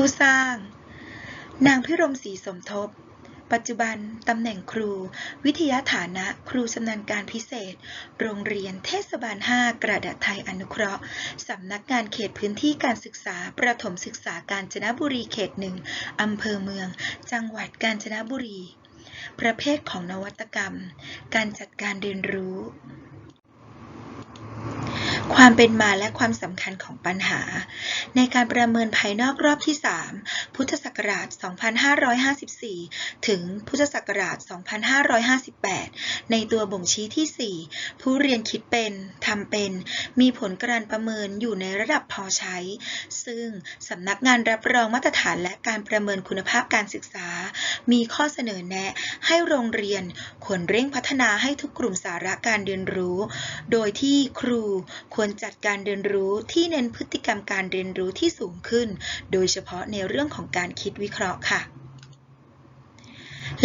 ผู้สร้าง นางพิรมศรีสมทบ ปัจจุบันตำแหน่งครู วิทยาฐานะครูชำนาญการพิเศษ โรงเรียนเทศบาล 5 กระดาษไทยอนุเคราะห์สำนักงานเขตพื้นที่การศึกษา ประถมศึกษากาญจนบุรีเขตหนึ่งอำเภอเมือง จังหวัดกาญจนบุรี ประเภทของนวัตกรรม การจัดการเรียนรู้ ความเป็นมาและความสำคัญของปัญหา ในการประเมินภายนอกรอบที่ 3 พุทธศักราช 2554 ถึงพุทธศักราช 2558 ในตัวบ่งชี้ที่ 4 ผู้เรียนคิดเป็นทำเป็น มีผลการประเมินอยู่ในระดับพอใช้ ซึ่งสำนักงานรับรองมาตรฐานและการประเมินคุณภาพการศึกษา มีข้อเสนอแนะให้โรงเรียนควรเร่งพัฒนาให้ทุกกลุ่มสาระการเรียนรู้ โดยที่ครูควรจัดการเรียนรู้ที่เน้นพฤติกรรมการเรียนรู้ที่สูงขึ้น โดยเฉพาะในเรื่องของการคิดวิเคราะห์ค่ะ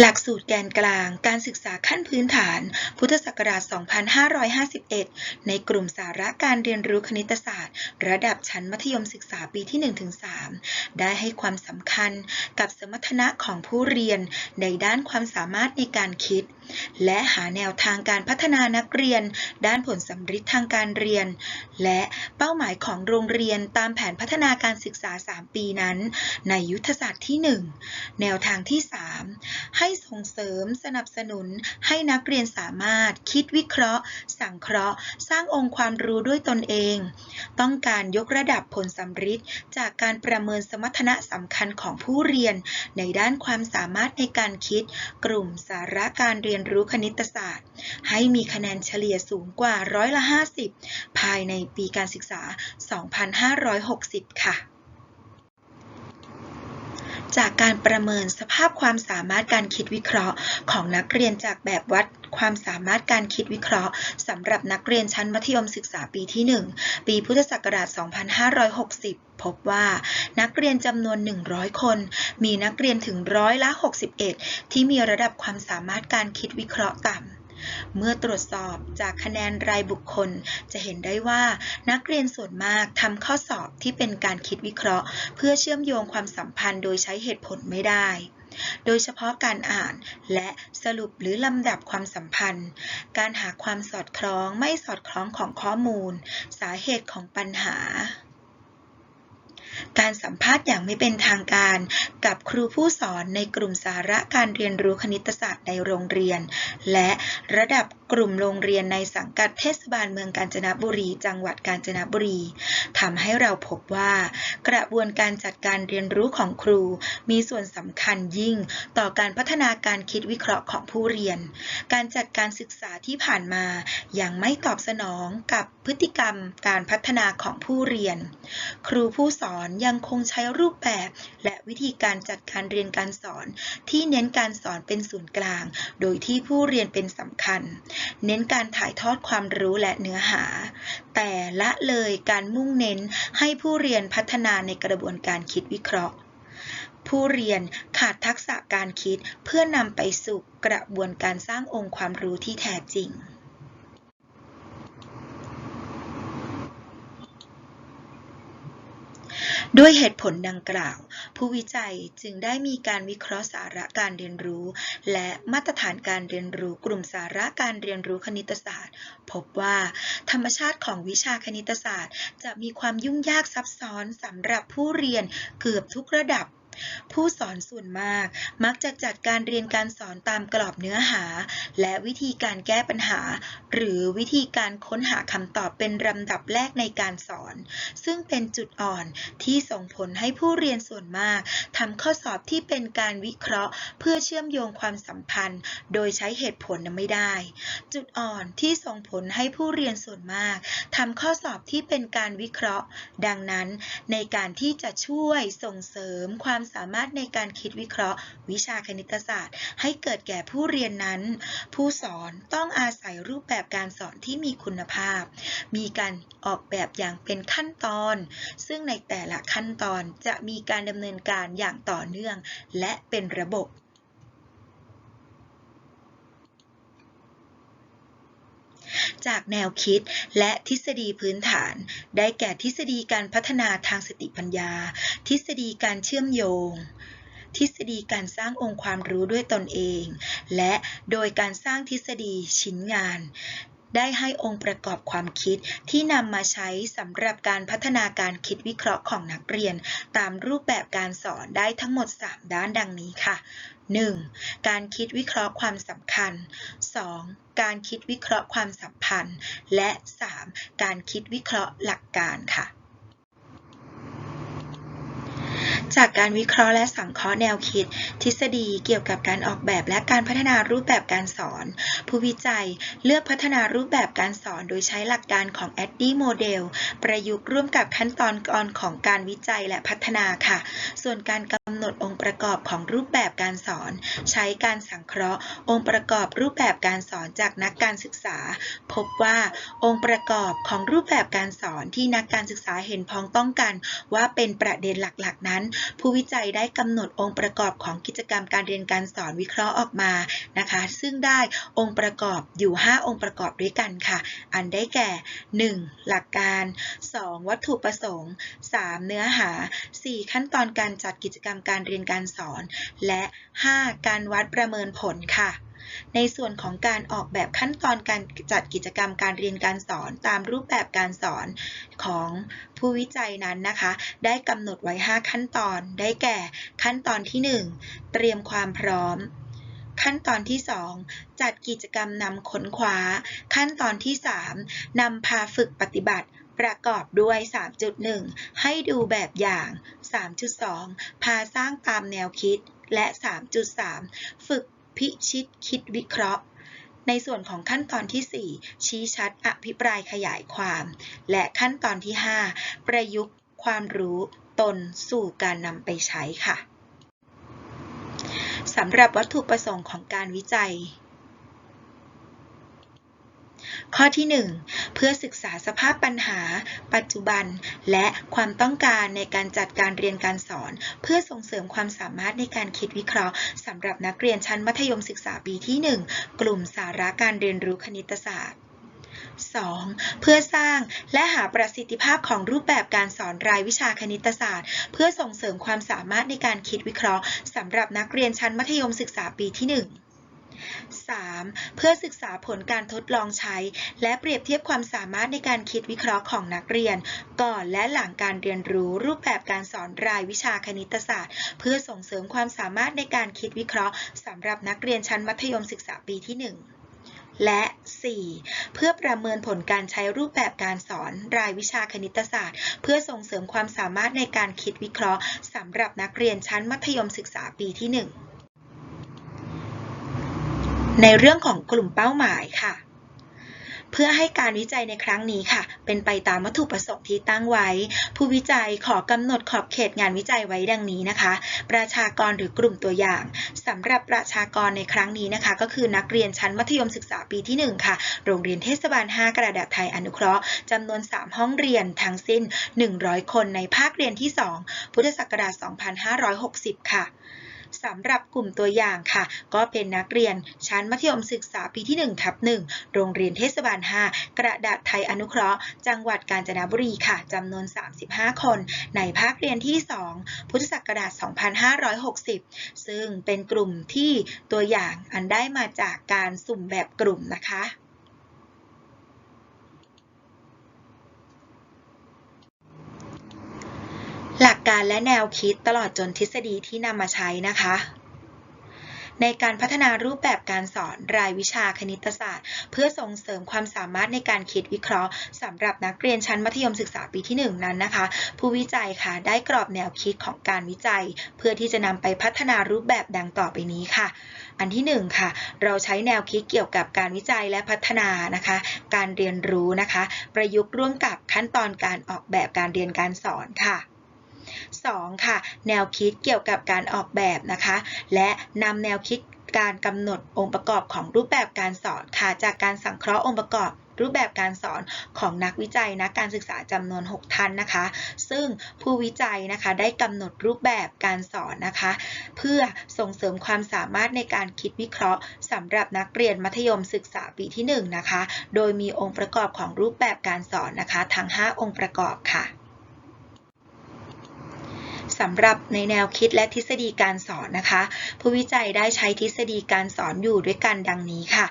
หลักสูตรแกนกลางการศึกษาขั้นพื้นฐาน พุทธศักราช 2551 ในกลุ่มสาระการเรียนรู้คณิตศาสตร์ ระดับชั้นมัธยมศึกษาปีที่ 1-3 ได้ให้ความสำคัญกับสมรรถนะของผู้เรียนในด้านความสามารถในการคิดและหาแนวทางการพัฒนานักเรียน ด้านผลสำฤทธิ์ทางการเรียน และเป้าหมายของโรงเรียนตามแผนพัฒนาการศึกษา 3 ปีนั้น ในยุทธศาสตร์ที่ 1 แนวทางที่ 3 ให้ส่งเสริมสนับสนุนให้นักเรียนสามารถคิดวิเคราะห์ สังเคราะห์ สร้างองค์ความรู้ด้วยตนเอง ต้องการยกระดับผลสำฤทธิ์จากการประเมินสมรรถนะสำคัญของผู้เรียน ในด้านความสามารถในการคิด กลุ่มสาระการเรียนรู้คณิตศาสตร์ ให้มีคะแนนเฉลี่ยสูงกว่าร้อยละ 50 ภายในปีการศึกษา 2560 ค่ะจากการประเมินสภาพความสามารถการคิดวิเคราะห์ ของนักเรียนจากแบบวัดความสามารถการคิดวิเคราะห์สำหรับนักเรียนชั้นมัธยมศึกษาปีที่ 1 ปีพุทธศักราช 2560 พบว่า นักเรียนจำนวน 100 คน มีนักเรียนถึงร้อยละ 61 ที่มีระดับความสามารถการคิดวิเคราะห์ต่ำเมื่อตรวจสอบจากคะแนนรายบุคคล จะเห็นได้ว่านักเรียนส่วนมากทำข้อสอบที่เป็นการคิดวิเคราะห์ เพื่อเชื่อมโยงความสัมพันธ์โดยใช้เหตุผลไม่ได้ โดยเฉพาะการอ่านและสรุปหรือลำดับความสัมพันธ์ การหาความสอดคล้องไม่สอดคล้องของข้อมูล สาเหตุของปัญหา การสัมภาษณ์อย่างไม่เป็นทางการกับครูผู้สอนในกลุ่มสาระการเรียนรู้คณิตศาสตร์ในโรงเรียน และระดับ กลุ่มโรงเรียนในสังกัดเทศบาลเมืองกาญจนบุรี จังหวัดกาญจนบุรีทำให้เราพบว่า กระบวนการจัดการเรียนรู้ของครู มีส่วนสำคัญยิ่งต่อการพัฒนาการคิดวิเคราะห์ของผู้เรียน การจัดการศึกษาที่ผ่านมายังไม่ตอบสนองกับพฤติกรรมการพัฒนาของผู้เรียน ครูผู้สอนยังคงใช้รูปแบบและวิธีการจัดการเรียนการสอนที่เน้นการสอนเป็นศูนย์กลาง โดยที่ผู้เรียนเป็นสำคัญเน้นการถ่ายทอดความรู้และเนื้อหา แต่ละเลยการมุ่งเน้นให้ผู้เรียนพัฒนาในกระบวนการคิดวิเคราะห์ ผู้เรียนขาดทักษะการคิดเพื่อนำไปสู่กระบวนการสร้างองค์ความรู้ที่แท้จริง ด้วยเหตุผลดังกล่าว ผู้วิจัยจึงได้มีการวิเคราะห์สาระการเรียนรู้ และมาตรฐานการเรียนรู้กลุ่มสาระการเรียนรู้คณิตศาสตร์ พบว่า ธรรมชาติของวิชาคณิตศาสตร์ จะมีความยุ่งยากซับซ้อนสำหรับผู้เรียนเกือบทุกระดับ ผู้สอนส่วนมากมักจะจัดการเรียนการสอนตามกรอบเนื้อหา และวิธีการแก้ปัญหา หรือวิธีการค้นหาคำตอบเป็นลำดับแรกในการสอน ซึ่งเป็นจุดอ่อนที่ส่งผลให้ผู้เรียนส่วนมากทำข้อสอบที่เป็นการวิเคราะห์ เพื่อเชื่อมโยงความสัมพันธ์ โดยใช้เหตุผลไม่ได้ จุดอ่อนที่ส่งผลให้ผู้เรียนส่วนมากทำข้อสอบที่เป็นการวิเคราะห์ ดังนั้น ในการที่จะช่วยส่งเสริมความความสามารถในการคิดวิเคราะห์ วิชาคณิตศาสตร์ ให้เกิดแก่ผู้เรียนนั้น ผู้สอนต้องอาศัยรูปแบบการสอนที่มีคุณภาพ มีการออกแบบอย่างเป็นขั้นตอน ซึ่งในแต่ละขั้นตอนจะมีการดำเนินการอย่างต่อเนื่อง และเป็นระบบ จากแนวคิดและทฤษฎีพื้นฐาน ได้แก่ทฤษฎีการพัฒนาทางสติปัญญา ทฤษฎีการเชื่อมโยงทฤษฎีการสร้างองค์ความรู้ด้วยตนเอง และโดยการสร้างทฤษฎีชิ้นงาน ได้ให้องค์ประกอบความคิดที่นำมาใช้สำหรับการพัฒนาการคิดวิเคราะห์ของนักเรียน ตามรูปแบบการสอนได้ทั้งหมด 3 ด้านดังนี้ค่ะ 1. การคิดวิเคราะห์ความสำคัญ 2. การคิดวิเคราะห์ความสัมพันธ์ และ 3. การคิดวิเคราะห์หลักการค่ะจากการวิเคราะห์และสังเคราะห์แนวคิด ทฤษฎีเกี่ยวกับการออกแบบและการพัฒนารูปแบบการสอน ผู้วิจัยเลือกพัฒนารูปแบบการสอนโดยใช้หลักการของ ADDIE Model ประยุกต์ร่วมกับขั้นตอนก่อนของการวิจัยและพัฒนาค่ะ ส่วนการำหนดองค์ประกอบของรูปแบบการสอน ใช้การสังเคราะห์ องค์ประกอบรูปแบบการสอนจากนักการศึกษา พบว่าองค์ประกอบของรูปแบบการสอนที่นักการศึกษาเห็นพ้องต้องกัน ว่าเป็นประเด็นหลักๆ นั้น ผู้วิจัยได้กำหนดองค์ประกอบของกิจกรรมการเรียนการสอนวิเคราะห์ออกมานะคะ ซึ่งได้องค์ประกอบอยู่ 5 องค์ประกอบด้วยกันค่ะ อันได้แก่ 1. หลักการ 2. วัตถุประสงค์ 3. เนื้อหา 4. ขั้นตอนการจัดกิจกรรมการเรียนการสอน และ 5. การวัดประเมินผลค่ะในส่วนของการออกแบบขั้นตอนการจัดกิจกรรมการเรียนการสอนตามรูปแบบการสอนของผู้วิจัยนั้นนะคะ ได้กำหนดไว้ 5 ขั้นตอน ได้แก่ขั้นตอนที่ 1 เตรียมความพร้อม ขั้นตอนที่ 2 จัดกิจกรรมนำค้นคว้า ขั้นตอนที่ 3นำพาฝึกปฏิบัติ ประกอบด้วย 3.1 ให้ดูแบบอย่าง 3.2 พาสร้างตามแนวคิด และ 3.3 ฝึกพิชิตคิดวิเคราะห์ในส่วนของขั้นตอนที่ 4 ชี้ชัดอภิปรายขยายความ และขั้นตอนที่ 5 ประยุกต์ความรู้ตนสู่การนำไปใช้ค่ะสำหรับวัตถุประสงค์ของการวิจัย ข้อที่ 1 เพื่อศึกษาสภาพปัญหา ปัจจุบัน และความต้องการในการจัดการเรียนการสอน เพื่อส่งเสริมความสามารถในการคิดวิเคราะห์สำหรับนักเรียนชั้นมัธยมศึกษาปีที่ 1 กลุ่มสาระการเรียนรู้คณิตศาสตร์ 2. เพื่อสร้างและหาประสิทธิภาพของรูปแบบการสอนรายวิชาคณิตศาสตร์ เพื่อส่งเสริมความสามารถในการคิดวิเคราะห์สำหรับนักเรียนชั้นมัธยมศึกษาปีที่ 1 3. เพื่อศึกษาผลการทดลองใช้ และเปรียบเทียบความสามารถในการคิดวิเคราะห์ของนักเรียน ก่อนและหลังการเรียนรู้รูปแบบการสอนรายวิชาคณิตศาสตร์ เพื่อส่งเสริมความสามารถในการคิดวิเคราะห์สำหรับนักเรียนชั้นมัธยมศึกษาปีที่ 1และ 4. เพื่อประเมินผลการใช้รูปแบบการสอนรายวิชาคณิตศาสตร์ เพื่อส่งเสริมความสามารถในการคิดวิเคราะห์สำหรับนักเรียนชั้นมัธยมศึกษาปีที่ 1 ในเรื่องของกลุ่มเป้าหมายค่ะ เพื่อให้การวิจัยในครั้งนี้ค่ะ เป็นไปตามวัตถุประสงค์ที่ตั้งไว้ ผู้วิจัยขอกำหนดขอบเขตงานวิจัยไว้ดังนี้นะคะ ประชากรหรือกลุ่มตัวอย่างสำหรับประชากรในครั้งนี้นะคะ ก็คือนักเรียนชั้นมัธยมศึกษาปีที่ 1 ค่ะ โรงเรียนเทศบาล 5 กระดาษไทยอนุเคราะห์จำนวน 3 ห้องเรียนทั้งสิ้น 100 คนในภาคเรียนที่ 2 พุทธศักราช 2560 ค่ะ สำหรับกลุ่มตัวอย่างค่ะ ก็เป็นนักเรียนชั้นมัธยมศึกษาปีที่1ทับ1โรงเรียนเทศบาล 5 กระดาษไทยอนุเคราะห์ จังหวัดกาญจนบุรีค่ะจำนวน 35 คน ในภาคเรียนที่ 2 พุทธศักราช 2560 ซึ่งเป็นกลุ่มที่ตัวอย่างอันได้มาจากการสุ่มแบบกลุ่มนะคะ หลักการและแนวคิดตลอดจนทฤษฎีที่นำมาใช้นะคะ ในการพัฒนารูปแบบการสอนรายวิชาคณิตศาสตร์ เพื่อส่งเสริมความสามารถในการคิดวิเคราะห์สำหรับนักเรียนชั้นมัธยมศึกษาปีที่ 1 นั้นนะคะ ผู้วิจัยค่ะได้กรอบแนวคิดของการวิจัย เพื่อที่จะนำไปพัฒนารูปแบบดังต่อไปนี้ค่ะ อันที่ 1 ค่ะ เราใช้แนวคิดเกี่ยวกับการวิจัยและพัฒนานะคะ การเรียนรู้นะคะ ประยุกต์ร่วมกับขั้นตอนการออกแบบการเรียนการสอนค่ะ 2. ค่ะ แนวคิดเกี่ยวกับการออกแบบนะคะ และนำแนวคิดการกำหนดองค์ประกอบของรูปแบบการสอนค่ะ จากการสังเคราะห์องค์ประกอบรูปแบบการสอนของนักวิจัยนักการศึกษาจำนวน 6 ท่านนะคะ ซึ่งผู้วิจัยนะคะได้กำหนดรูปแบบการสอนนะคะ เพื่อส่งเสริมความสามารถในการคิดวิเคราะห์สำหรับนักเรียนมัธยมศึกษาปีที่ 1 นะคะ โดยมีองค์ประกอบของรูปแบบการสอนนะคะ ทั้ง 5 องค์ประกอบค่ะ สำหรับในแนวคิดและทฤษฎีการสอนนะคะ ผู้วิจัยได้ใช้ทฤษฎีการสอนอยู่ด้วยกันดังนี้ค่ะ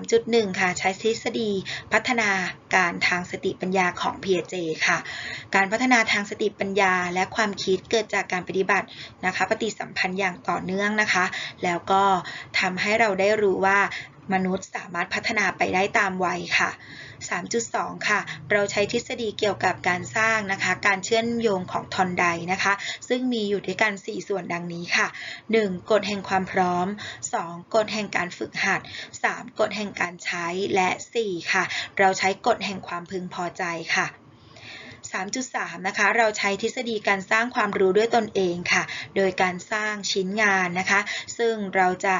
3.1 ค่ะใช้ทฤษฎีพัฒนาการทางสติปัญญาของ Piaget ค่ะ การพัฒนาทางสติปัญญาและความคิดเกิดจากการปฏิบัตินะคะ ปฏิสัมพันธ์อย่างต่อเนื่องนะคะ แล้วก็ทำให้เราได้รู้ว่ามนุษย์สามารถพัฒนาไปได้ตามวัยค่ะ 3.2 ค่ะ เราใช้ทฤษฎีเกี่ยวกับการสร้างนะคะ การเชื่อมโยงของทอนไดนะคะ ซึ่งมีอยู่ด้วยกัน 4 ส่วนดังนี้ค่ะ 1. กฎแห่งความพร้อม 2. กฎแห่งการฝึกหัด 3. กฎแห่งการใช้และ 4. ค่ะ เราใช้กฎแห่งความพึงพอใจค่ะ 3.3 นะคะ เราใช้ทฤษฎีการสร้างความรู้ด้วยตนเองค่ะ โดยการสร้างชิ้นงานนะคะ ซึ่งเราจะ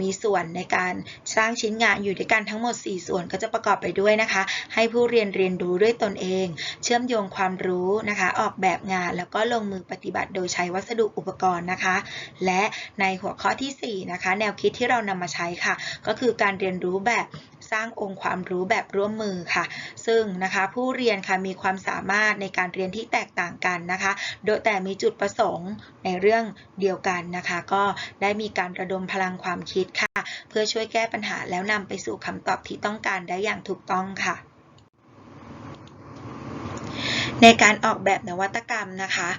มีส่วนในการสร้างชิ้นงานอยู่ด้วยกันทั้งหมด 4 ส่วนก็จะประกอบไปด้วยนะคะ ให้ผู้เรียนเรียนรู้ด้วยตนเอง เชื่อมโยงความรู้นะคะ ออกแบบงานแล้วก็ลงมือปฏิบัติโดยใช้วัสดุอุปกรณ์นะคะ และในหัวข้อที่ 4 นะคะ แนวคิดที่เรานำมาใช้ค่ะ ก็คือการเรียนรู้แบบ สร้างองค์ความรู้แบบร่วมมือค่ะ ซึ่งนะคะผู้เรียนค่ะมีความสามารถในการเรียนที่แตกต่างกันนะคะ โดยแต่มีจุดประสงค์ในเรื่องเดียวกันนะคะ ก็ได้มีการระดมพลังความคิดค่ะ เพื่อช่วยแก้ปัญหาแล้วนำไปสู่คำตอบที่ต้องการได้อย่างถูกต้องค่ะในการออกแบบนวัตกรรมนะคะ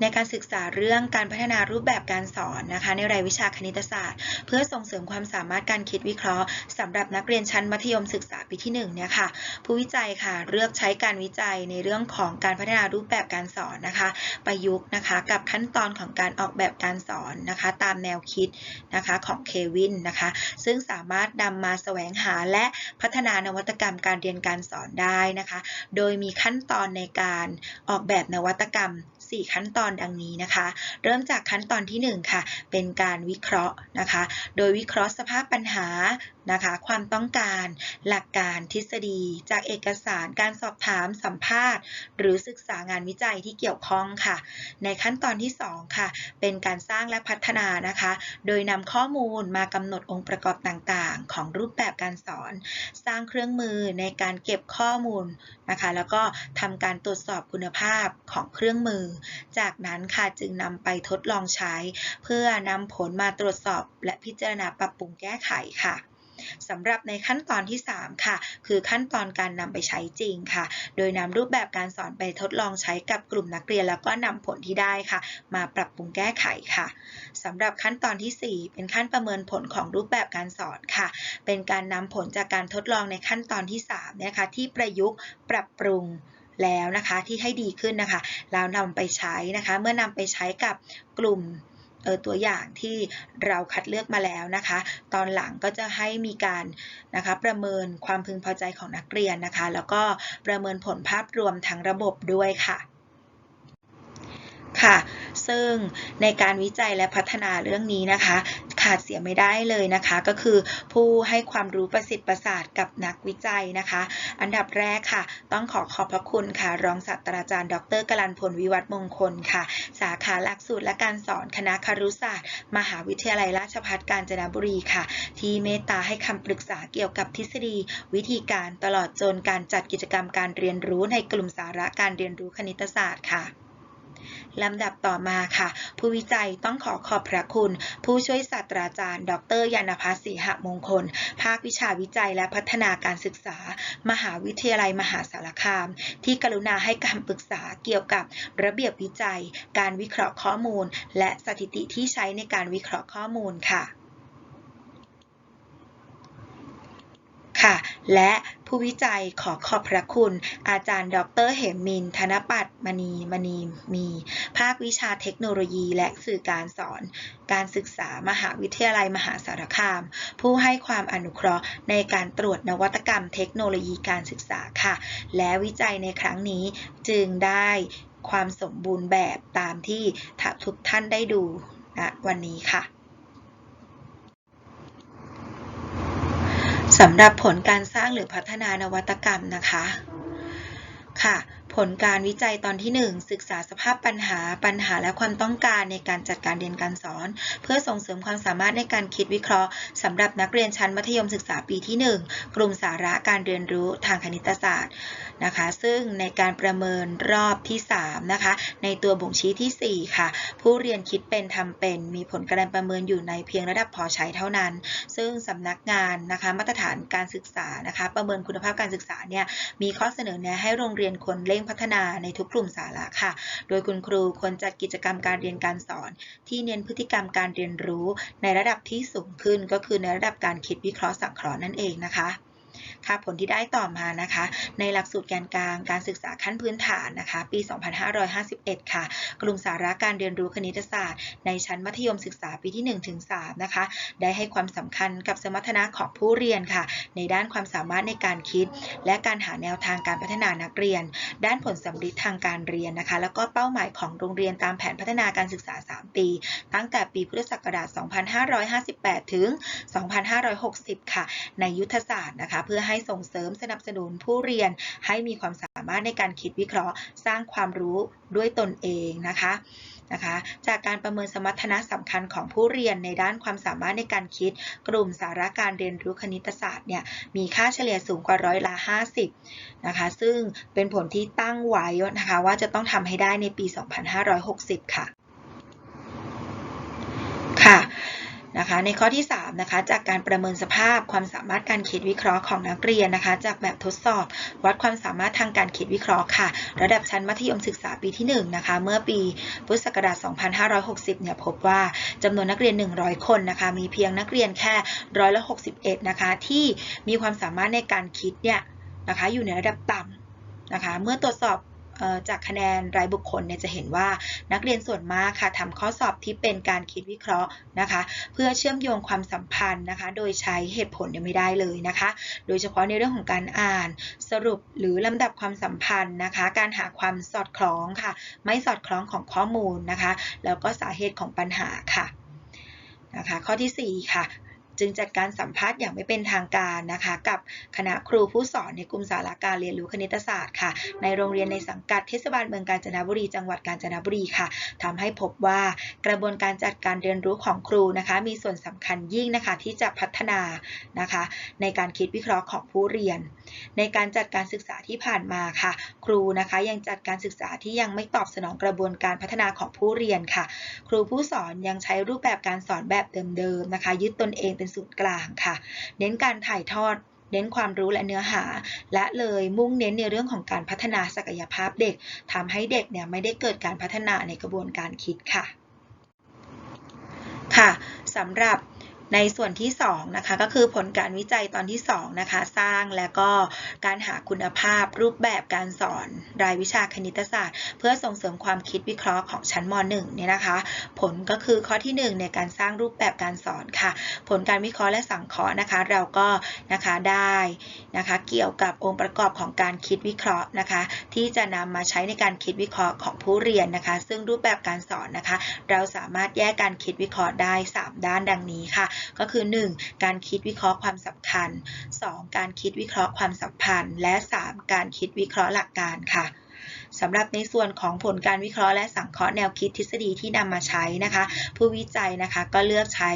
ในการศึกษาเรื่องการพัฒนารูปแบบการสอนนะคะ ในรายวิชาคณิตศาสตร์ เพื่อส่งเสริมความสามารถการคิดวิเคราะห์สำหรับนักเรียนชั้นมัธยมศึกษาปีที่1เนี่ยค่ะผู้วิจัยค่ะเลือกใช้การวิจัยในเรื่องของการพัฒนารูปแบบการสอนนะคะ ประยุกต์นะคะกับขั้นตอนของการออกแบบการสอนนะคะ ตามแนวคิดนะคะของเควินนะคะ ซึ่งสามารถนำมาแสวงหาและพัฒนานวัตกรรมการเรียนการสอนได้นะคะ โดยมีขั้นตอนในการออกแบบนวัตกรรม 4 ขั้นตอนดังนี้นะคะ เริ่มจากขั้นตอนที่ 1 ค่ะ เป็นการวิเคราะห์นะคะ โดยวิเคราะห์สภาพปัญหา นะคะ ความต้องการหลักการทฤษฎี จากเอกสารการสอบถามสัมภาษณ์ หรือศึกษางานวิจัยที่เกี่ยวข้องค่ะ ในขั้นตอนที่ 2 ค่ะ เป็นการสร้างและพัฒนานะคะ โดยนำข้อมูลมากำหนดองค์ประกอบต่างๆ ของรูปแบบการสอน สร้างเครื่องมือในการเก็บข้อมูลนะคะ แล้วก็ทำการตรวจสอบคุณภาพของเครื่องมือ จากนั้นค่ะจึงนำไปทดลองใช้ เพื่อนำผลมาตรวจสอบและพิจารณาปรับปรุงแก้ไขค่ะ สำหรับในขั้นตอนที่ 3 ค่ะ คือขั้นตอนการนำไปใช้จริงค่ะ โดยนำรูปแบบการสอนไปทดลองใช้กับกลุ่มนักเรียน แล้วก็นำผลที่ได้ค่ะ มาปรับปรุงแก้ไขค่ะสำหรับขั้นตอนที่ 4 เป็นขั้นประเมินผลของรูปแบบการสอนค่ะ เป็นการนำผลจากการทดลองในขั้นตอนที่3นี่ยค่ะที่ประยุกต์ปรับปรุงแล้วนะคะที่ให้ดีขึ้นนะคะแล้วนำไปใช้นะคะ เมื่อนำไปใช้กับกลุ่ม ตัวอย่างที่เราคัดเลือกมาแล้วนะคะ ตอนหลังก็จะให้มีการนะคะประเมินความพึงพอใจของนักเรียนนะคะ แล้วก็ประเมินผลภาพรวมทั้งระบบด้วยค่ะค่ะ ซึ่งในการวิจัยและพัฒนาเรื่องนี้นะคะ ขาดเสียไม่ได้เลยนะคะ ก็คือผู้ให้ความรู้ประสิทธิ์ประสาทกับนักวิจัยนะคะ อันดับแรกค่ะ ต้องขอขอบพระคุณค่ะ รองศาสตราจารย์ ดรกลันพลวิวัฒมงคลค่ะ สาขาหลักสูตรและการสอนคณะครุศาสตร์ มหาวิทยาลัยราชภัฏกาญจนบุรีค่ะ ที่เมตตาให้คำปรึกษาเกี่ยวกับทฤษฎี วิธีการตลอดจนการจัดกิจกรรมการเรียนรู้ในกลุ่มสาระการเรียนรู้คณิตศาสตร์ค่ะ ลำดับต่อมาค่ะ ผู้วิจัยต้องขอขอบพระคุณ ผู้ช่วยศาสตราจารย์ ดรยานพัสสีหมงคล ภาควิชาวิจัยและพัฒนาการศึกษา มหาวิทยาลัยมหาสารคาม ที่กรุณาให้คำปรึกษาเกี่ยวกับระเบียบวิจัย การวิเคราะห์ข้อมูล และสถิติที่ใช้ในการวิเคราะห์ข้อมูลค่ะ ค่ะ และผู้วิจัยขอขอบพระคุณ อาจารย์ ดรเหมมิน ธนปัตมณีมณีมี ภาควิชาเทคโนโลยีและสื่อการสอน การศึกษามหาวิทยาลัยมหาสารคาม ผู้ให้ความอนุเคราะห์ในการตรวจนวัตกรรมเทคโนโลยีการศึกษาค่ะ และวิจัยในครั้งนี้จึงได้ความสมบูรณ์แบบตามที่ทุกท่านได้ดูนะวันนี้ค่ะ สำหรับผลการสร้างหรือพัฒนานวัตกรรมนะคะ ค่ะ ผลการวิจัยตอนที่ 1 ศึกษาสภาพปัญหา ปัญหาและความต้องการในการจัดการเรียนการสอน เพื่อส่งเสริมความสามารถในการคิดวิเคราะห์สำหรับนักเรียนชั้นมัธยมศึกษาปีที่ 1 กลุ่มสาระการเรียนรู้ทางคณิตศาสตร์นะคะ ซึ่งในการประเมินรอบที่3นะคะ ในตัวบ่งชี้ที่ 4 ค่ะ ผู้เรียนคิดเป็นทำเป็น มีผลการประเมินอยู่ในเพียงระดับพอใช้เท่านั้น ซึ่งสำนักงานนะคะมาตรฐานการศึกษานะคะ ประเมินคุณภาพการศึกษาเนี่ยมีข้อเสนอแนะให้โรงเรียนควรเร่งพัฒนาในทุกกลุ่มสาระค่ะ โดยคุณครูควรจัดกิจกรรมการเรียนการสอน ที่เน้นพฤติกรรมการเรียนรู้ในระดับที่สูงขึ้นก็คือในระดับการคิดวิเคราะห์สังเคราะห์นั่นเองนะคะ ค่ะผลที่ได้ต่อมานะคะ ในหลักสูตรแกนกลางการศึกษาขั้นพื้นฐานนะคะ ปี 2551 ค่ะ กลุ่มสาระการเรียนรู้คณิตศาสตร์ ในชั้นมัธยมศึกษาปีที่ 1-3 นะคะ ได้ให้ความสำคัญกับสมรรถนะของผู้เรียนค่ะ ในด้านความสามารถในการคิด และการหาแนวทางการพัฒนานักเรียน ด้านผลสำลิดทางการเรียนนะคะ แล้วก็เป้าหมายของโรงเรียนตามแผนพัฒนาการศึกษา 3 ปี ตั้งแต่ปีพุทธศักราช 2558 ถึง 2560 ค่ะ ในยุทธศาสตร์นะคะเพื่อื่อให้ส่งเสริมสนับสนุนผู้เรียนให้มีความสามารถในการคิดวิเคราะห์ สร้างความรู้ด้วยตนเองนะคะนะคะ จากการประเมินสมรรถนะสำคัญของผู้เรียนในด้านความสามารถในการคิด กลุ่มสาระการเรียนรู้คณิตศาสตร์เนี่ยมีค่าเฉลี่ยสูงกว่าร้อยละ 50นะคะ ซึ่งเป็นผลที่ตั้งไว้นะคะว่าจะต้องทำให้ได้ในปี 2560 ค่ะ ค่ะ นะคะ ในข้อที่3นะคะจากการประเมินสภาพความสามารถการคิดวิเคราะห์ของนักเรียนนะคะ จากแบบทดสอบ วัดความสามารถทางการคิดวิเคราะห์ค่ะ ระดับชั้นมัธยมศึกษาปีที่1นะคะเมื่อปีพุทธศักราช 2560 เนี่ยพบว่าจำนวนนักเรียน 100 คนนะคะ มีเพียงนักเรียนแค่ร้อยละ61 นะคะ ที่มีความสามารถในการคิดเนี่ยนะคะอยู่ในระดับต่ำนะคะ เมื่อตรวจสอบ จากคะแนนรายบุคคลเนี่ยจะเห็นว่านักเรียนส่วนมากค่ะทำข้อสอบที่เป็นการคิดวิเคราะห์นะคะ เพื่อเชื่อมโยงความสัมพันธ์นะคะ โดยใช้เหตุผลเนี่ยไม่ได้เลยนะคะ โดยเฉพาะในเรื่องของการอ่าน สรุปหรือลำดับความสัมพันธ์นะคะ การหาความสอดคล้องค่ะ ไม่สอดคล้องของข้อมูลนะคะ แล้วก็สาเหตุของปัญหาค่ะนะคะข้อทีสี่4 ค่ะ จึงจัดการสัมภาษณ์อย่างไม่เป็นทางการนะคะ กับคณะครูผู้สอนในกลุ่มสาระการเรียนรู้คณิตศาสตร์ค่ะ ในโรงเรียนในสังกัดเทศบาลเมืองกาญจนบุรีจังหวัดกาญจนบุรีค่ะทำให้พบว่ากระบวนการจัดการเรียนรู้ของครูนะคะ มีส่วนสำคัญยิ่งนะคะที่จะพัฒนานะคะ ในการคิดวิเคราะห์ของผู้เรียน ในการจัดการศึกษาที่ผ่านมาค่ะ ครูนะคะยังจัดการศึกษาที่ยังไม่ตอบสนองกระบวนการพัฒนาของผู้เรียนค่ะ ครูผู้สอนยังใช้รูปแบบการสอนแบบเดิมๆนะคะ ยึดตนเองเป็นศูนย์กลางค่ะ เน้นการถ่ายทอดเน้นความรู้และเนื้อหา และเลยมุ่งเน้นในเรื่องของการพัฒนาศักยภาพเด็กทำให้เด็กเนี่ยไม่ได้เกิดการพัฒนาในกระบวนการคิดค่ะ ค่ะสำหรับ ในส่วนที่2นะคะก็คือผลการวิจัยตอนที่2นะคะสร้างและก็การหาคุณภาพรูปแบบการสอนรายวิชาคณิตศาสตร์ เพื่อส่งเสริมความคิดวิเคราะห์ของชั้นม .1 เนี่ยนะคะ ผลก็คือข้อที่ 1 ในการสร้างรูปแบบการสอนค่ะ ผลการวิเคราะห์และสังเคราะห์นะคะ เราก็นะคะได้นะคะเกี่ยวกับองค์ประกอบของการคิดวิเคราะห์นะคะ ที่จะนำมาใช้ในการคิดวิเคราะห์ของผู้เรียนนะคะ ซึ่งรูปแบบการสอนนะคะ เราสามารถแยกการคิดวิเคราะห์ได้ 3 ด้านดังนี้ค่ะก็คือ 1. การคิดวิเคราะห์ความสำคัญ 2. การคิดวิเคราะห์ความสัมพันธ์ และ 3. การคิดวิเคราะห์หลักการค่ะสำหรับในส่วนของผลการวิเคราะห์และสังเคราะห์แนวคิดทฤษฎีที่นำมาใช้นะคะ ผู้วิจัยนะคะก็เลือกใช้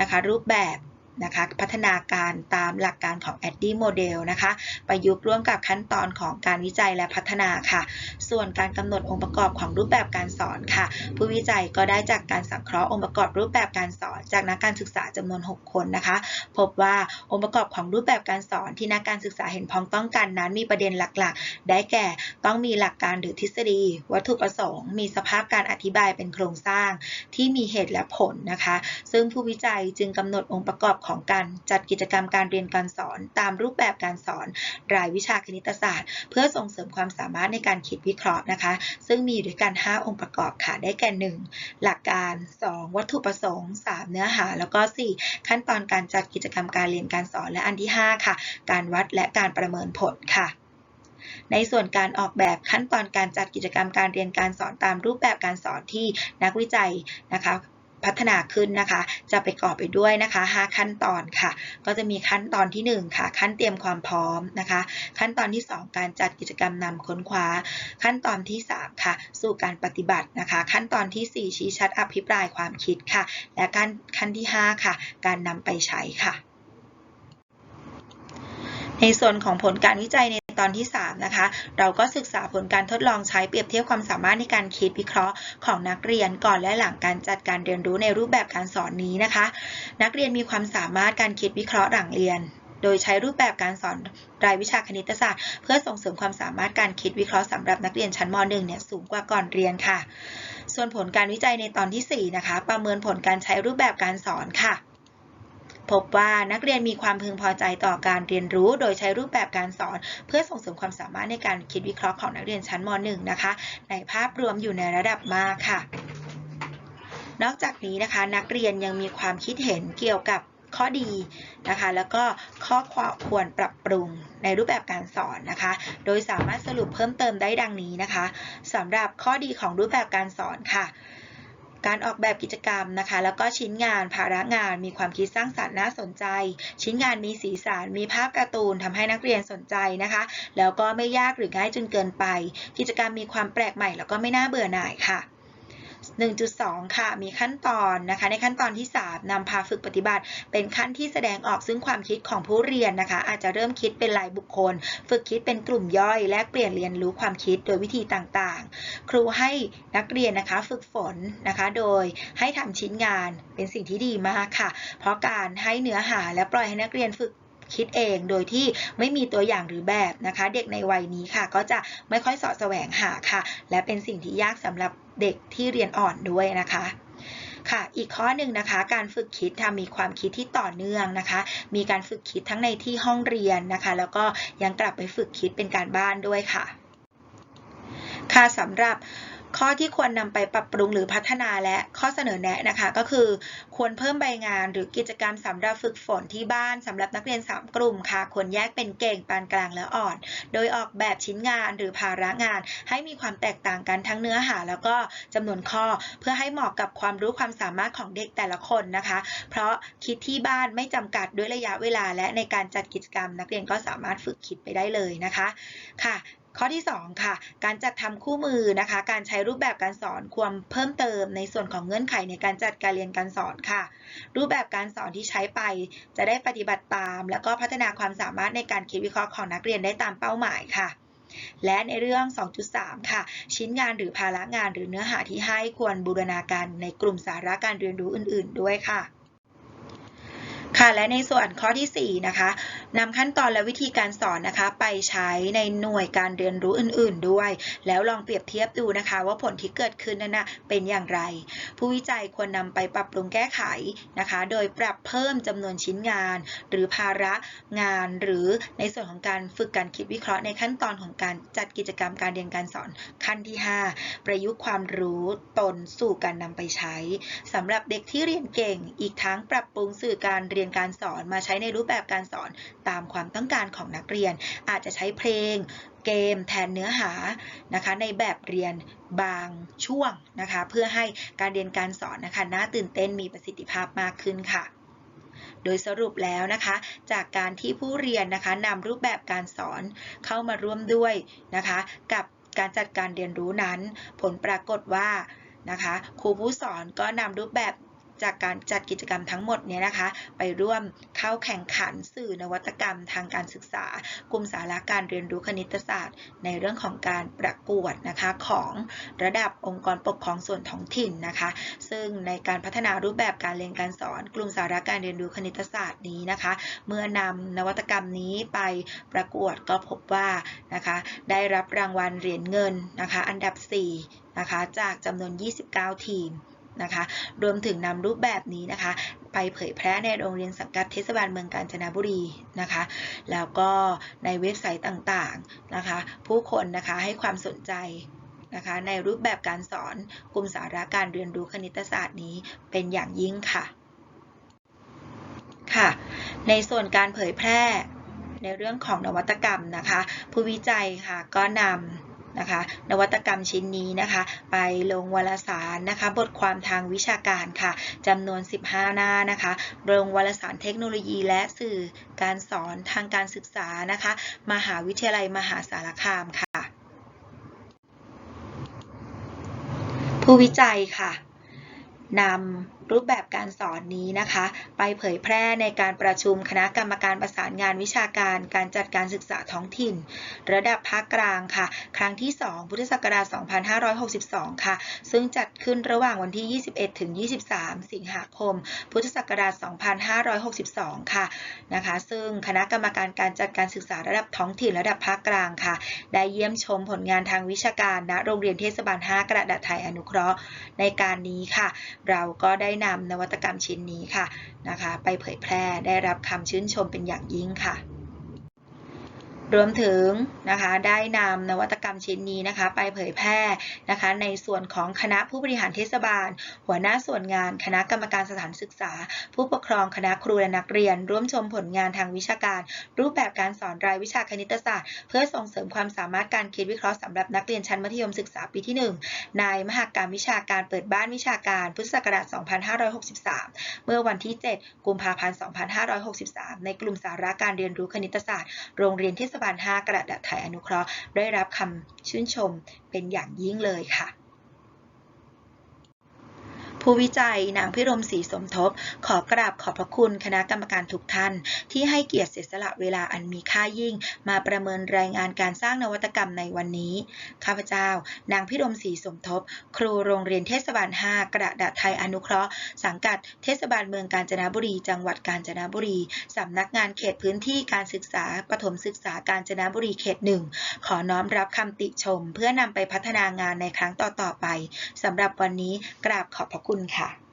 นะคะรูปแบบ นะคะพัฒนาการตามหลักการของ ADDIE Model นะคะประยุกต์ร่วมกับขั้นตอนของการวิจัยและพัฒนาค่ะ ส่วนการกำหนดองค์ประกอบของรูปแบบการสอนค่ะ ผู้วิจัยก็ได้จากการสังเคราะห์องค์ประกอบรูปแบบการสอน จากนักการศึกษาจำนวน 6 คนนะคะ พบว่าองค์ประกอบของรูปแบบการสอนที่นักการศึกษาเห็นพ้องต้องกันนั้น มีประเด็นหลักๆ ได้แก่ต้องมีหลักการหรือทฤษฎี วัตถุประสงค์ มีสภาพการอธิบายเป็นโครงสร้าง ที่มีเหตุและผลนะคะ ซึ่งผู้วิจัยจึงกำหนดองค์ประกอบของการจัดกิจกรรมการเรียนการสอน ตามรูปแบบการสอน รายวิชาคณิตศาสตร์ เพื่อส่งเสริมความสามารถในการคิดวิเคราะห์นะคะ ซึ่งมีอยู่ด้วยกัน 5 องค์ประกอบค่ะ ได้แก่ 1. หลักการ 2. วัตถุประสงค์ 3. เนื้อหา แล้วก็ 4. ขั้นตอนการจัดกิจกรรมการเรียนการสอน และอันที่ 5 ค่ะ การวัดและการประเมินผลค่ะในส่วนการออกแบบขั้นตอนการจัดกิจกรรมการเรียนการสอนตามรูปแบบการสอนที่นักวิจัยนะคะ พัฒนาขึ้นนะคะ จะไปประกอบไปด้วยนะคะ 5 ขั้นตอนค่ะ ก็จะมีขั้นตอนที่ 1 ค่ะ ขั้นเตรียมความพร้อมนะคะ ขั้นตอนที่ 2 การจัดกิจกรรมนำค้นคว้า ขั้นตอนที่ 3 ค่ะ สู่การปฏิบัตินะคะ ขั้นตอนที่ 4 ชี้ชัดอภิปรายความคิดค่ะ และขั้นขั้นที่ 5 ค่ะ การนำไปใช้ค่ะ ในส่วนของผลการวิจัยใน ตอนที่ 3 นะคะ เราก็ศึกษาผลการทดลองใช้เปรียบเทียบความสามารถในการคิดวิเคราะห์ของนักเรียนก่อนและหลังการจัดการเรียนรู้ในรูปแบบการสอนนี้นะคะ นักเรียนมีความสามารถการคิดวิเคราะห์หลังเรียนโดยใช้รูปแบบการสอนรายวิชาคณิตศาสตร์ เพื่อส่งเสริมความสามารถการคิดวิเคราะห์สำหรับนักเรียนชั้นม .1 เนี่ยสูงกว่าก่อนเรียนค่ะ ส่วนผลการวิจัยในตอนที่ 4 นะคะ ประเมินผลการใช้รูปแบบการสอนค่ะ พบว่านักเรียนมีความพึงพอใจต่อการเรียนรู้ โดยใช้รูปแบบการสอน เพื่อส่งเสริมความสามารถในการคิดวิเคราะห์ของนักเรียนชั้นม .1 นะคะ ในภาพรวมอยู่ในระดับมากค่ะ นอกจากนี้นะคะ นักเรียนยังมีความคิดเห็นเกี่ยวกับข้อดีนะคะ แล้วก็ข้อควรปรับปรุงในรูปแบบการสอนนะคะ โดยสามารถสรุปเพิ่มเติมได้ดังนี้นะคะสำหรับข้อดีของรูปแบบการสอนค่ะ การออกแบบกิจกรรมนะคะ แล้วก็ชิ้นงานภาระงาน มีความคิดสร้างสรรค์น่าสนใจ ชิ้นงานมีสีสันมีภาพการ์ตูนทำให้นักเรียนสนใจนะคะ แล้วก็ไม่ยากหรือง่ายจนเกินไป กิจกรรมมีความแปลกใหม่ แล้วก็ไม่น่าเบื่อหน่ายค่ะ 1.2 ค่ะ มีขั้นตอนนะคะ ในขั้นตอนที่ 3นำพาฝึกปฏิบัติ เป็นขั้นที่แสดงออกซึ่งความคิดของผู้เรียนนะคะ อาจจะเริ่มคิดเป็นรายบุคคล ฝึกคิดเป็นกลุ่มย่อยและเปลี่ยนเรียนรู้ความคิดโดยวิธีต่างๆ ครูให้นักเรียนนะคะฝึกฝนนะคะ โดยให้ทำชิ้นงานเป็นสิ่งที่ดีมากค่ะ เพราะการให้เนื้อหาและปล่อยให้นักเรียนฝึก คิดเองโดยที่ไม่มีตัวอย่างหรือแบบนะคะ เด็กในวัยนี้ค่ะ ก็จะไม่ค่อยสาะแสวงหาค่ะ และเป็นสิ่งที่ยากสำหรับเด็กที่เรียนอ่อนด้วยนะคะค่ะ อีกข้อหนึ่งนะคะ การฝึกคิดทำมีความคิดที่ต่อเนื่องนะคะ มีการฝึกคิดทั้งในที่ห้องเรียนนะคะ แล้วก็ยังกลับไปฝึกคิดเป็นการบ้านด้วยค่ะ ค่ะสำหรับ ข้อที่ควรนำไปปรับปรุงหรือพัฒนาและข้อเสนอแนะนะคะ ก็คือควรเพิ่มใบงานหรือกิจกรรมสำหรับฝึกฝนที่บ้านสำหรับนักเรียน 3 กลุ่มค่ะ ควรแยกเป็นเก่งปานกลางและอ่อน โดยออกแบบชิ้นงานหรือภาระงาน ให้มีความแตกต่างกันทั้งเนื้อหา แล้วก็จำนวนข้อ เพื่อให้เหมาะกับความรู้ความสามารถของเด็กแต่ละคนนะคะ เพราะคิดที่บ้านไม่จำกัดด้วยระยะเวลา และในการจัดกิจกรรม นักเรียนก็สามารถฝึกคิดไปได้เลยนะคะค่ะ ข้อที่ 2 ค่ะ การจัดทำคู่มือนะคะ การใช้รูปแบบการสอนควรเพิ่มเติมในส่วนของเงื่อนไขในการจัดการเรียนการสอนค่ะ รูปแบบการสอนที่ใช้ไป จะได้ปฏิบัติตาม แล้วก็พัฒนาความสามารถในการคิดวิเคราะห์ของนักเรียนได้ตามเป้าหมายค่ะและในเรื่อง 2.3 ค่ะ ชิ้นงานหรือภาระงานหรือเนื้อหาที่ให้ควรบูรณาการในกลุ่มสาระการเรียนรู้อื่น ๆ ด้วยค่ะ ค่ะและในส่วนข้อที่ 4 นะคะนำขั้นตอนและวิธีการสอนนะคะ ไปใช้ในหน่วยการเรียนรู้อื่น ๆ ด้วย แล้วลองเปรียบเทียบดูนะคะ ว่าผลที่เกิดขึ้นนั้นนะเป็นอย่างไร ผู้วิจัยควรนำไปปรับปรุงแก้ไขนะคะ โดยปรับเพิ่มจำนวนชิ้นงาน หรือภาระงาน หรือในส่วนของการฝึกการคิดวิเคราะห์ในขั้นตอนของการจัดกิจกรรมการเรียนการสอนขั้นที่ 5 ประยุกต์ความรู้ตนสู่การนำไปใช้สำหรับเด็กที่เรียนเก่ง อีกทั้งปรับปรุงสื่อการเรียนเรียนการสอนมาใช้ในรูปแบบการสอนตามความต้องการของนักเรียน อาจจะใช้เพลงเกมแทนเนื้อหานะคะในแบบเรียนบางช่วงนะคะเพื่อให้การเรียนการสอนนะคะน่าตื่นเต้นมีประสิทธิภาพมากขึ้นค่ะโดยสรุปแล้วนะคะ จากการที่ผู้เรียนนะคะนำรูปแบบการสอนเข้ามาร่วมด้วยนะคะ กับการจัดการเรียนรู้นั้น ผลปรากฏว่านะคะ ครูผู้สอนก็นำรูปแบบ จากการจัดกิจกรรมทั้งหมดเนี่ยนะคะ ไปร่วมเข้าแข่งขันสื่อนวัตกรรมทางการศึกษา กลุ่มสาระการเรียนรู้คณิตศาสตร์ ในเรื่องของการประกวดนะคะของระดับองค์กรปกครองส่วนท้องถิ่นนะคะ ซึ่งในการพัฒนารูปแบบการเรียนการสอน กลุ่มสาระการเรียนรู้คณิตศาสตร์นี้นะคะ เมื่อนำนวัตกรรมนี้ไปประกวดก็พบว่านะคะได้รับรางวัลเหรียญเงินนะคะ อันดับ 4 นะคะ จากจำนวน 29 ทีม นะคะ รวมถึงนำรูปแบบนี้นะคะ ไปเผยแพร่ในโรงเรียนสังกัดเทศบาลเมืองกาญจนบุรีนะคะ แล้วก็ในเว็บไซต์ต่างๆนะคะ ผู้คนนะคะให้ความสนใจนะคะ ในรูปแบบการสอนกลุ่มสาระการเรียนรู้คณิตศาสตร์นี้เป็นอย่างยิ่งค่ะค่ะ ในส่วนการเผยแพร่ในเรื่องของนวัตกรรมนะคะ ผู้วิจัยค่ะก็นำ นะคะ นวัตกรรมชิ้นนี้นะคะ ไปลงวารสารนะคะ บทความทางวิชาการค่ะจำนวน 15 หน้านะคะลงวารสารเทคโนโลยีและสื่อการสอนทางการศึกษานะคะ มหาวิทยาลัยมหาสารคามค่ะ ผู้วิจัยค่ะนำ รูปแบบการสอนนี้นะคะ ไปเผยแพร่ในการประชุมคณะกรรมการประสานงานวิชาการ การจัดการศึกษาท้องถิ่น ระดับภาคกลางค่ะ ครั้งที่ 2 พุทธศักราช 2562 ค่ะ ซึ่งจัดขึ้นระหว่างวันที่ 21 ถึง 23 สิงหาคม พุทธศักราช 2562 ค่ะนะคะ ซึ่งคณะกรรมการการจัดการศึกษาระดับท้องถิ่นระดับภาคกลางค่ะ ได้เยี่ยมชมผลงานทางวิชาการณโรงเรียนเทศบาล 5 กระดาษไทยอนุเคราะห์ในการนี้ค่ะ เราก็ได้นำนวัตกรรมชิ้นนี้ค่ะนะคะ ไปเผยแพร่ได้รับคำชื่นชมเป็นอย่างยิ่งค่ะ รวมถึงนะคะได้นำนวัตกรรมชิ้นนี้นะคะ ไปเผยแพร่นะคะ ในส่วนของคณะผู้บริหารเทศบาล หัวหน้าส่วนงาน คณะกรรมการสถานศึกษา ผู้ปกครองคณะครูและนักเรียน ร่วมชมผลงานทางวิชาการ รูปแบบการสอนรายวิชาคณิตศาสตร์ เพื่อส่งเสริมความสามารถการคิดวิเคราะห์สำหรับนักเรียนชั้นมัธยมศึกษาปีที่ 1 ในมหากรรมวิชาการเปิดบ้านวิชาการ พุทธศักราช 2563 เมื่อวันที่ 7 กุมภาพันธ์ 2563 ในกลุ่มสาระการเรียนรู้คณิตศาสตร์ โรงเรียนเทศบาล 5 กระดาษไทยอนุเคราะห์ ได้รับคำชื่นชมเป็นอย่างยิ่งเลยค่ะ ผู้วิจัยนางพิรมศรีสมทบ ขอกราบขอบพระคุณคณะกรรมการทุกท่าน ที่ให้เกียรติเสียสละเวลาอันมีค่ายิ่ง มาประเมินรายงานการสร้างนวัตกรรมในวันนี้ ข้าพเจ้า นางพิรมศรีสมทบ ครูโรงเรียนเทศบาล 5 กระดาษไทยอนุเคราะห์ สังกัดเทศบาลเมืองกาญจนบุรี จังหวัดกาญจนบุรี สำนักงานเขตพื้นที่การศึกษาประถมศึกษากาญจนบุรีเขตหนึ่งขอน้อมรับคำติชม เพื่อนำไปพัฒนางานในครั้งต่อๆไปสำหรับวันนี้กราบขอบพระคุณคุณค่ะ